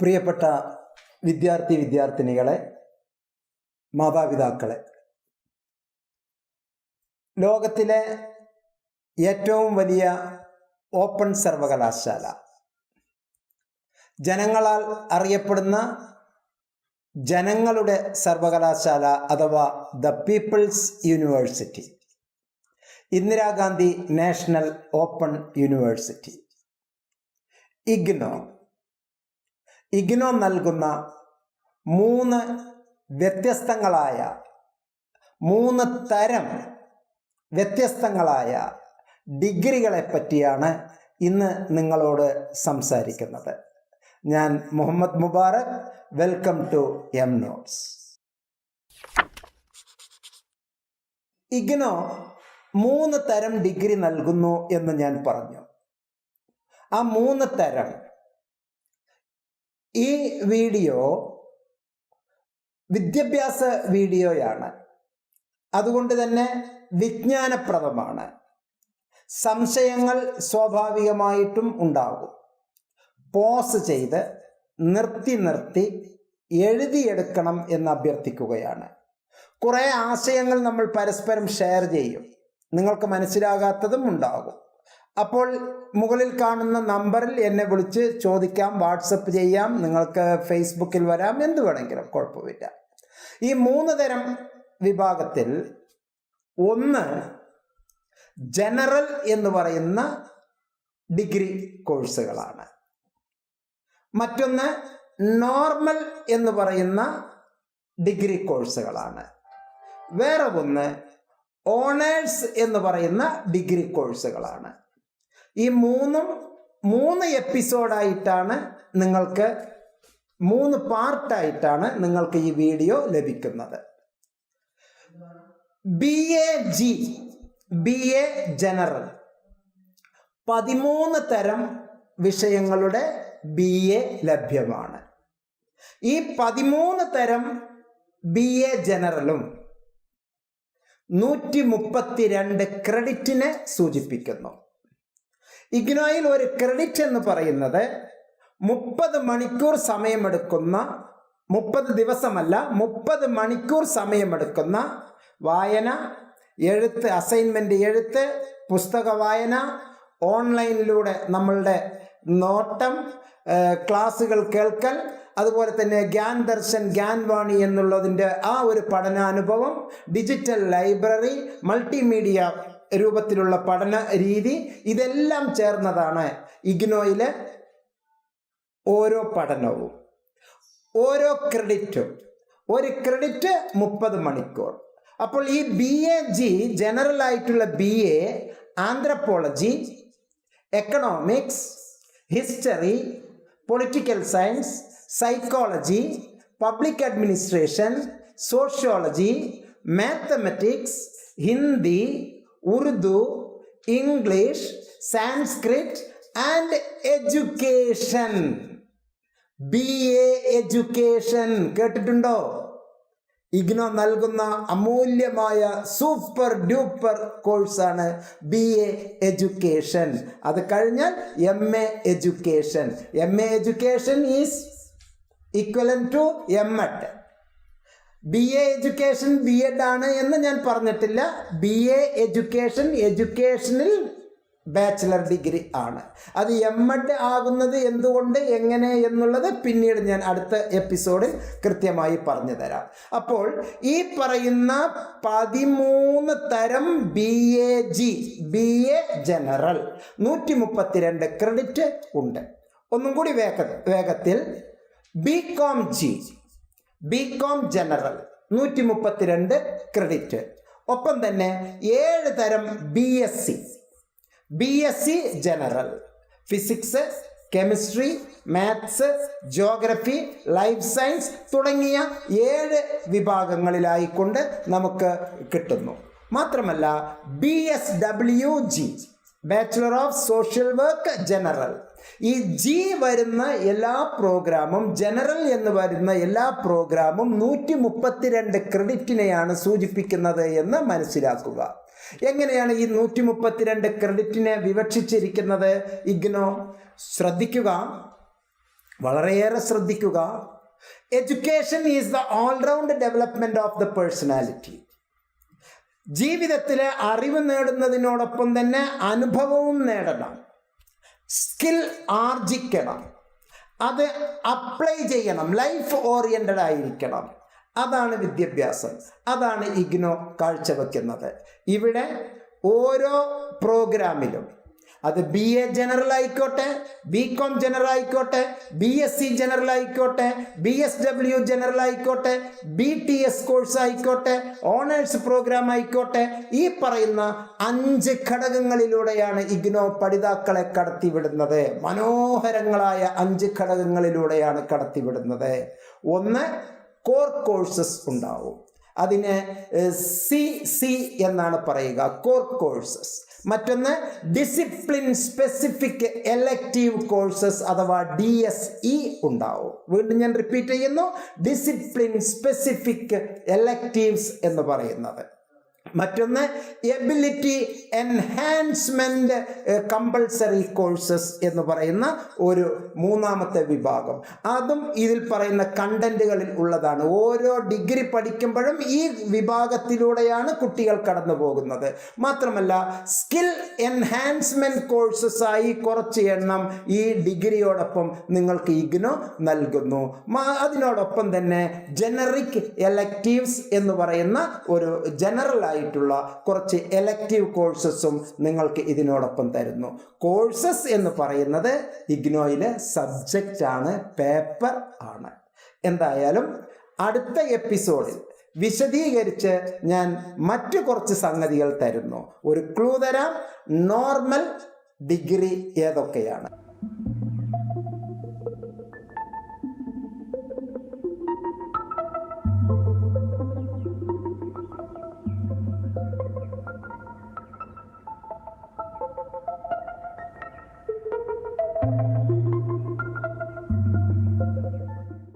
പ്രിയപ്പെട്ട വിദ്യാർത്ഥി വിദ്യാർത്ഥിനികളെ മാതാപിതാക്കളെ ലോകത്തിലെ ഏറ്റവും വലിയ ഓപ്പൺ സർവകലാശാല ജനങ്ങളാൽ അറിയപ്പെടുന്ന ജനങ്ങളുടെ സർവകലാശാല അഥവാ the people's university Indira Gandhi National Open University IGNOU IGNOU നൽകുന്ന മൂന്ന് വ്യത്യസ്തങ്ങളായ മൂന്ന് തരം വ്യത്യസ്തങ്ങളായ ഡിഗ്രികളെ പറ്റിയാണ് ഇന്ന് നിങ്ങളോട് സംസാരിക്കുന്നത്. ഞാൻ Muhammad Mubarak. Welcome to M notes. IGNOU മൂന്ന് തരം ഡിഗ്രി നൽകുന്നു എന്ന് ഞാൻ പറഞ്ഞു. ആ മൂന്ന് തരം ഈ വീഡിയോ വിദ്യാഭ്യാസ വീഡിയോയാണ്. അതുകൊണ്ട് തന്നെ വിജ്ഞാനപ്രദമാണ്. സംശയങ്ങൾ സ്വാഭാവികമായിട്ടും ഉണ്ടാകും. പോസ് ചെയ്ത് നിർത്തി നിർത്തി എഴുതിയെടുക്കണം എന്ന് അഭ്യർത്ഥിക്കുകയാണ്. കുറേ ആശയങ്ങൾ നമ്മൾ പരസ്പരം ഷെയർ ചെയ്യും. നിങ്ങൾക്ക് മനസ്സിലാകാത്തതും ഉണ്ടാകും. അപ്പോൾ മുകളിൽ കാണുന്ന നമ്പറിൽ എന്നെ വിളിച്ച് ചോദിക്കാം വാട്സപ്പ് ചെയ്യാം നിങ്ങൾക്ക് ഫേസ്ബുക്കിൽ വരാം എന്ത് വേണമെങ്കിലും കുഴപ്പമില്ല. ഈ മൂന്ന് തരം വിഭാഗത്തിൽ ഒന്ന് ജനറൽ എന്ന് പറയുന്ന ഡിഗ്രി കോഴ്സുകളാണ്. മറ്റൊന്ന് നോർമൽ എന്ന് പറയുന്ന ഡിഗ്രി കോഴ്സുകളാണ്. വേറെ ഒന്ന് ഓണേഴ്സ് എന്ന് പറയുന്ന ഡിഗ്രി കോഴ്സുകളാണ്. ഈ മൂന്നും മൂന്ന് എപ്പിസോഡായിട്ടാണ് നിങ്ങൾക്ക് മൂന്ന് പാർട്ടായിട്ടാണ് നിങ്ങൾക്ക് ഈ വീഡിയോ ലഭിക്കുന്നത്. B A G B A general പതിമൂന്ന് തരം വിഷയങ്ങളുടെ ബി എ ലഭ്യമാണ്. ഈ പതിമൂന്ന് തരം ബി എ ജനറലും നൂറ്റി മുപ്പത്തിരണ്ട് ക്രെഡിറ്റിനെ സൂചിപ്പിക്കുന്നു. ഇഗ്നോയിൽ ഒരു ക്രെഡിറ്റ് എന്ന് പറയുന്നത് മുപ്പത് മണിക്കൂർ സമയമെടുക്കുന്ന മുപ്പത് ദിവസമല്ല മുപ്പത് മണിക്കൂർ സമയമെടുക്കുന്ന വായന എഴുത്ത് അസൈൻമെന്റ് എഴുത്ത് പുസ്തക വായന ഓൺലൈനിലൂടെ നമ്മളുടെ നോട്ടം ക്ലാസ്സുകൾ കേൾക്കൽ അതുപോലെ തന്നെ ഗ്യാൻ ദർശൻ ഗ്യാൻ വാണി എന്നുള്ളതിന്റെ ആ ഒരു പഠനാനുഭവം ഡിജിറ്റൽ ലൈബ്രറി മൾട്ടിമീഡിയ രൂപത്തിലുള്ള പഠന രീതി ഇതെല്ലാം ചേർന്നതാണ് ഇഗ്നോയിലെ ഓരോ പഠനവും. ഓരോ ക്രെഡിറ്റും. ഒരു ക്രെഡിറ്റ് മുപ്പത് മണിക്കൂർ. അപ്പോൾ ഈ ബി എ ജി ജനറൽ ആയിട്ടുള്ള B A anthropology economics history political science psychology public administration sociology mathematics Hindi Urdu English Sanskrit and education. B A education കേട്ടിട്ടുണ്ടോ? ഇഗ്നോ നൽകുന്ന അമൂല്യമായ സൂപ്പർ ഡ്യൂപ്പർ കോഴ്സാണ് ബി എ എഡ്യൂക്കേഷൻ അത് കഴിഞ്ഞാൽ M A education M A education is equivalent to M Ed B A education B Ed ആണ് എന്ന് ഞാൻ പറഞ്ഞിട്ടില്ല. ബി എ എഡ്യൂക്കേഷൻ എഡ്യൂക്കേഷനിൽ ബാച്ചിലർ ഡിഗ്രി ആണ്. അത് എം എഡ് ആകുന്നത് എന്തുകൊണ്ട് എങ്ങനെ എന്നുള്ളത് പിന്നീട് ഞാൻ അടുത്ത എപ്പിസോഡിൽ കൃത്യമായി പറഞ്ഞു തരാം. അപ്പോൾ ഈ പറയുന്ന പതിമൂന്ന് തരം B A G B A general നൂറ്റി മുപ്പത്തിരണ്ട് ക്രെഡിറ്റ് ഉണ്ട്. ഒന്നും കൂടി വേഗ വേഗത്തിൽ B Com G B Com general നൂറ്റി മുപ്പത്തിരണ്ട് ക്രെഡിറ്റ് ഒപ്പം തന്നെ ഏഴ് തരം B S C B S C general physics chemistry maths geography life science തുടങ്ങിയ ഏഴ് വിഭാഗങ്ങളിലായിക്കൊണ്ട് നമുക്ക് കിട്ടുന്നു. മാത്രമല്ല B S W G bachelor of social work general ഈ ജി വരുന്ന എല്ലാ പ്രോഗ്രാമും ജനറൽ എന്ന് വരുന്ന എല്ലാ പ്രോഗ്രാമും നൂറ്റി മുപ്പത്തിരണ്ട് ക്രെഡിറ്റിനെയാണ് സൂചിപ്പിക്കുന്നത് എന്ന് മനസ്സിലാക്കുക. എങ്ങനെയാണ് ഈ നൂറ്റി മുപ്പത്തിരണ്ട് ക്രെഡിറ്റിനെ വിവക്ഷിച്ചിരിക്കുന്നത്? ഇഗ്നോ ശ്രദ്ധിക്കുക. വളരെയേറെ ശ്രദ്ധിക്കുക. Education is the all round development of the personality ജീവിതത്തിൽ അറിവ് നേടുന്നതിനോടൊപ്പം തന്നെ അനുഭവവും നേടണം. സ്കിൽ ആർജിക്കണം. അത് അപ്ലൈ ചെയ്യണം. ലൈഫ് ഓറിയന്റഡ് ആയിരിക്കണം. അതാണ് വിദ്യാഭ്യാസം. അതാണ് ഇഗ്നോ കാഴ്ചവെക്കുന്നത്. ഇവിടെ ഓരോ പ്രോഗ്രാമിലും അത് ബി എ ജനറൽ ആയിക്കോട്ടെ ബി കോം ജനറൽ ആയിക്കോട്ടെ ബി എസ് സി ജനറൽ ആയിക്കോട്ടെ ബി എസ് ഡബ്ല്യു ജനറൽ ആയിക്കോട്ടെ ബി ടി എസ് കോഴ്സ് ആയിക്കോട്ടെ ഓണേഴ്സ് പ്രോഗ്രാം ആയിക്കോട്ടെ ഈ പറയുന്ന അഞ്ച് ഘടകങ്ങളിലൂടെയാണ് ഇഗ്നോ പഠിതാക്കളെ കടത്തിവിടുന്നത്. മനോഹരങ്ങളായ അഞ്ച് ഘടകങ്ങളിലൂടെയാണ് കടത്തിവിടുന്നത്. ഒന്ന് കോർ കോഴ്സസ് ഉണ്ടാവും. അതിന് സി സി എന്നാണ് പറയുക. കോർ കോഴ്സസ് മറ്റൊന്ന് ഡിസിപ്ലിൻ സ്പെസിഫിക് എലക്റ്റീവ് കോഴ്സസ് അഥവാ ഡി എസ് ഇ ഉണ്ടാവും. വീണ്ടും ഞാൻ റിപ്പീറ്റ് ചെയ്യുന്നു. ഡിസിപ്ലിൻ സ്പെസിഫിക് എലക്റ്റീവ്സ് എന്ന് പറയുന്നത്. മറ്റൊന്ന് എബിലിറ്റി എൻഹാൻസ്മെന്റ് കമ്പൾസറി കോഴ്സസ് എന്ന് പറയുന്ന ഒരു മൂന്നാമത്തെ വിഭാഗം. അതും ഇതിൽ പറയുന്ന കണ്ടന്റുകളിൽ ഉള്ളതാണ്. ഓരോ ഡിഗ്രി പഠിക്കുമ്പോഴും ഈ വിഭാഗത്തിലൂടെയാണ് കുട്ടികൾ കടന്നു പോകുന്നത്. മാത്രമല്ല സ്കിൽ എൻഹാൻസ്മെന്റ് കോഴ്സസ് ആയി കുറച്ച് എണ്ണം ഈ ഡിഗ്രിയോടൊപ്പം നിങ്ങൾക്ക് ഇഗ്നോ നൽകുന്നു. അതിനോടൊപ്പം തന്നെ ജനറിക് എലക്റ്റീവ്സ് എന്ന് പറയുന്ന ഒരു ജനറൽ ആയിട്ടുള്ള കുറച്ച് എലക്റ്റീവ് കോഴ്സസും നിങ്ങൾക്ക് ഇതിനോടൊപ്പം തരുന്നു. കോഴ്സസ് എന്ന് പറയുന്നത് ഇഗ്നോയിലെ സബ്ജക്റ്റ് ആണ് പേപ്പർ ആണ്. എന്തായാലും അടുത്ത എപ്പിസോഡിൽ വിശദീകരിച്ച് ഞാൻ മറ്റു കുറച്ച് സംഗതികൾ തരുന്നു. ഒരു ക്ലൂ തരാം. നോർമൽ ഡിഗ്രി ഏതൊക്കെയാണ്?